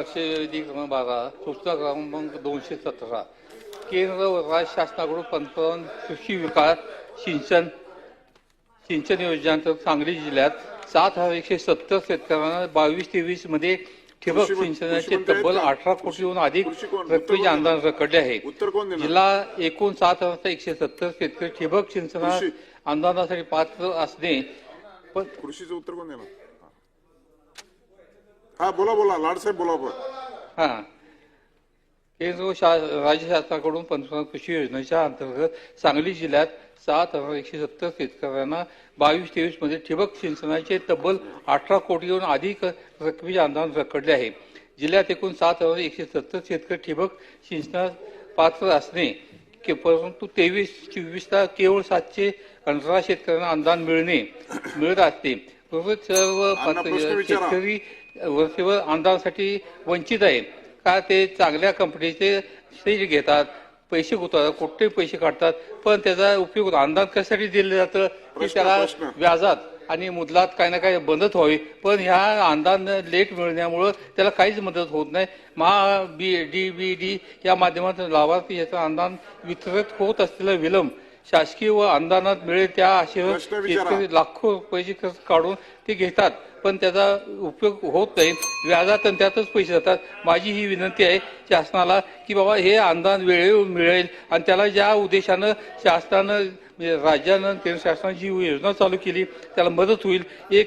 लक्षवेधी क्रमांक बारा सूचना क्रमांक दोनशे सतरा. केंद्र व राज्य शासनाकडून पंतप्रधान कृषी विकास सिंचन सिंचन योजनेअंतर्गत सांगली जिल्ह्यात सात हजार एकशे सत्तर शेतकऱ्यांना बावीस तेवीसमध्ये ठिबक सिंचनाचे तब्बल? अठरा कोटीहून अधिक रकमेचे अनुदान रखडले आहे. जिल्हा एकूण सात हजार एकशे सत्तर शेतकरी ठिबक सिंचना. अनुदानासाठी पात्र असणे पण कृषीचं उत्तर कोण देणार? हा बोला बोला लाडसाहेब बोला बोला. हा. केंद्र व शा राज्य शासनाकडून पंतप्रधान कृषी योजनेच्या अंतर्गत सांगली जिल्ह्यात सात हजार एकशे सत्तर शेतकऱ्यांना बावीस तेवीसमध्ये ठिबक सिंचनाचे तब्बल अठरा कोटीहून अधिक रकमेचे अनुदान रखडले आहे. जिल्ह्यात एकूण सात हजार एकशे सत्तर शेतकरी ठिबक सिंचनास पात्र असणे के- परंतु तेवीस चोवीसला केवळ सातशे अठरा शेतकऱ्यांना अनुदान मिळणे मिळत असते. विचारा. शेतकरी वर्षभर अनुदानासाठी वंचित आहे का ते चांगल्या कंपनीचे स्टेज घेतात पैसे गुंतवतात कुठे पैसे काढतात पण त्याचा उपयोग. अनुदान कशासाठी दिलं जातं की त्याला. व्याजात आणि मुदलात काही ना काही मदत व्हावी पण ह्या अनुदान लेट मिळण्यामुळं त्याला काहीच मदत होत नाही महा बी डी बी डी या माध्यमातून लाभार्थी याचं अनुदान वितरित होत असलेला विलंब शासकीय व अनुदानात मिळेल त्या आशेवर. शेतकरी लाखो खर्च काढून ते घेतात. पण त्याचा उपयोग होत नाही. व्याजात आणि त्यातच पैसे जातात. माझी ही विनंती आहे शासनाला की बाबा हे अनुदान वेळेवर मिळेल आणि त्याला ज्या उद्देशानं शासनानं म्हणजे राज्यानं केंद्र शासनाने जी योजना चालू केली त्याला मदत होईल. एक